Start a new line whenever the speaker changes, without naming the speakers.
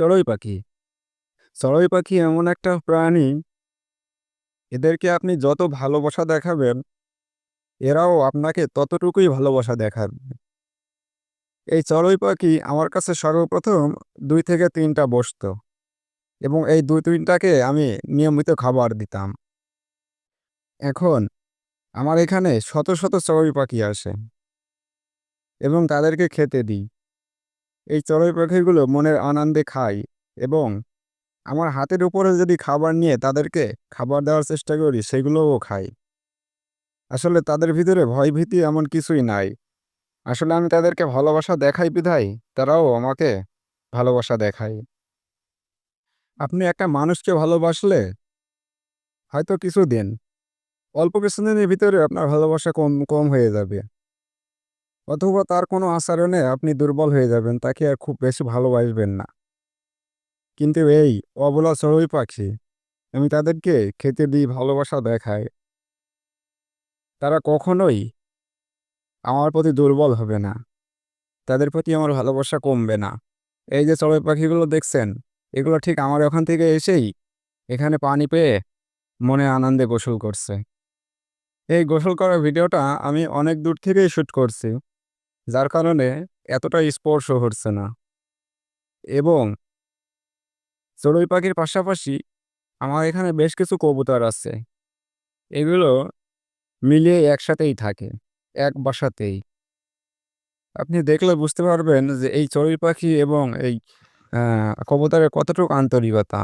চড়ুই পাখি। চড়ুই পাখি এমন একটা প্রাণী, এদেরকে আপনি যত ভালোবাসা দেখাবেন, এরাও আপনাকে ততটুকুই ভালোবাসা দেখাবে। এই চড়ুই পাখি আমার কাছে সর্বপ্রথম দুই থেকে তিনটা বসতো এবং এই দুই তিনটাকে আমি নিয়মিত খাবার দিতাম। এখন আমার এখানে শত শত চড়ুই পাখি আসে এবং তাদেরকে খেতে দিই। এই চড়ুই পাখিগুলো মনের আনন্দে খাই এবং আমার হাতের উপরে যদি খাবার নিয়ে তাদেরকে খাবার দেওয়ার চেষ্টা করি, সেগুলোও খাই আসলে তাদের ভিতরে ভয়ভীতি এমন কিছুই নাই। আসলে আমি তাদেরকে ভালোবাসা দেখাই বিধায়, তারাও আমাকে ভালোবাসা দেখায়। আপনি একটা মানুষকে ভালোবাসলে হয়তো কিছুদিন, অল্প কিছুদিনের ভিতরে আপনার ভালোবাসা কম কম হয়ে যাবে। অথবা তার কোনো আচরণে আপনি দুর্বল হয়ে যাবেন, তাকে আর খুব বেশি ভালোবাসবেন না। কিন্তু এই অবলা চড়ুই পাখি, আমি তাদেরকে খেতে দিই, ভালোবাসা দেখাই তারা কখনোই আমার প্রতি দুর্বল হবে না। তাদের প্রতি আমার ভালোবাসা কমবে না। এই যে চড়ুই পাখিগুলো দেখছেন, এগুলো ঠিক আমার ওখান থেকে এসেই এখানে পানি পেয়ে মনে আনন্দে গোসল করছে। এই গোসল করার ভিডিওটা আমি অনেক দূর থেকেই শ্যুট করছি। যার কারণে এতটা স্পর্শ হচ্ছে না। এবং চড়ুই পাখির পাশাপাশি আমার এখানে বেশ কিছু কবুতর আছে। এগুলো মিলিয়ে একসাথেই থাকে, এক বাসাতেই। আপনি দেখলে বুঝতে পারবেন যে এই চড়ুই পাখি এবং এই কবুতরের কতটুকু আন্তরিকতা।